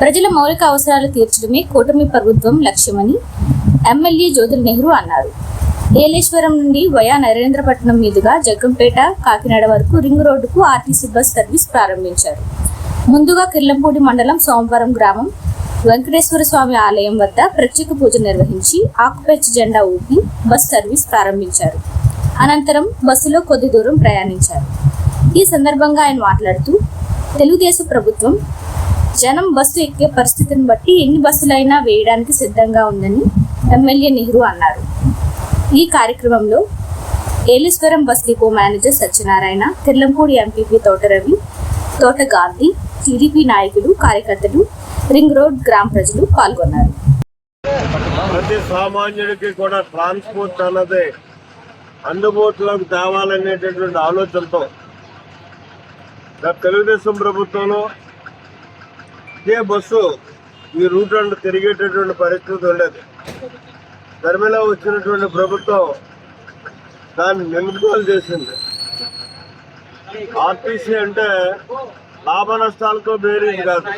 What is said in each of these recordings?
ప్రజల మౌలిక అవసరాలు తీర్చడమే కూటమి ప్రభుత్వం లక్ష్యమని ఎమ్మెల్యే జ్యోతుల నెహ్రూ అన్నారు. ఏలేశ్వరం నుండి వయా నరేంద్రపట్నం మీదుగా జగ్గంపేట కాకినాడ వరకు రింగ్ రోడ్డుకు ఆర్టీసీ బస్ సర్వీస్ ప్రారంభించారు. ముందుగా కిర్లంపూడి మండలం సోమవారం గ్రామం వెంకటేశ్వర స్వామి ఆలయం వద్ద ప్రత్యేక పూజ నిర్వహించి ఆకుపచ్చ జెండా ఊపి బస్ సర్వీస్ ప్రారంభించారు. అనంతరం బస్సులో కొద్ది దూరం ప్రయాణించారు. ఈ సందర్భంగా ఆయన మాట్లాడుతూ తెలుగుదేశం ప్రభుత్వం జనం బస్సు ఎక్కే పరిస్థితిని బట్టి ఎన్ని బస్సులైనా వేయడానికి సిద్ధంగా ఉందని ఎమ్మెల్యే నెహ్రూ అన్నారు. ఈ కార్యక్రమంలో Yeleswaram bus depot manager Satyanarayana Tellampudi MPP Thota Ravi Thota Gandhi TDP నాయకులు కార్యకర్తలు రింగ్ రోడ్ గ్రామ ప్రజలు పాల్గొన్నారు. ప్రతి సామాన్యుడికి కూడా ట్రాన్స్పోర్ట్ అన్నది అందుబాటులోకి తేవాలనేటటువంటి ఆలోచనతో తెలుగుదేశం ప్రభుత్వంలో ఇదే బస్సు ఈ రూట్ అండ్ తిరిగేటటువంటి పరిస్థితి ఉండేది. ధర్మిలో వచ్చినటువంటి ప్రభుత్వం దాన్ని నిలుపుదల చేసింది. ఆర్టీసీ అంటే లాభ నష్టాలతో బేరీజ్ కాదు.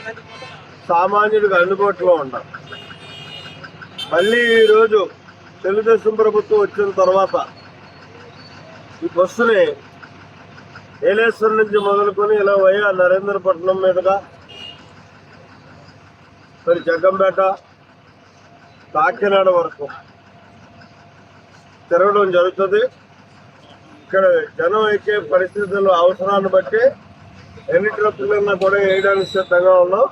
సామాన్యుడికి అందుబాటులో ఉండాలి. మళ్ళీ ఈరోజు తెలుగుదేశం ప్రభుత్వం వచ్చిన తర్వాత ఈ బస్సుని ఏలేశ్వరం నుంచి మొదలుకొని ఇలా వైఆర్ నరేంద్రపట్నం మీదుగా మరి జగ్గంపేట కాకినాడ వరకు తిరగడం జరుగుతుంది. ఇక్కడ జనం ఎక్కే పరిస్థితులు అవసరాన్ని బట్టి ఎన్ని ట్రిప్పులన్నా కూడా వేయడానికి సిద్ధంగా ఉన్నాం.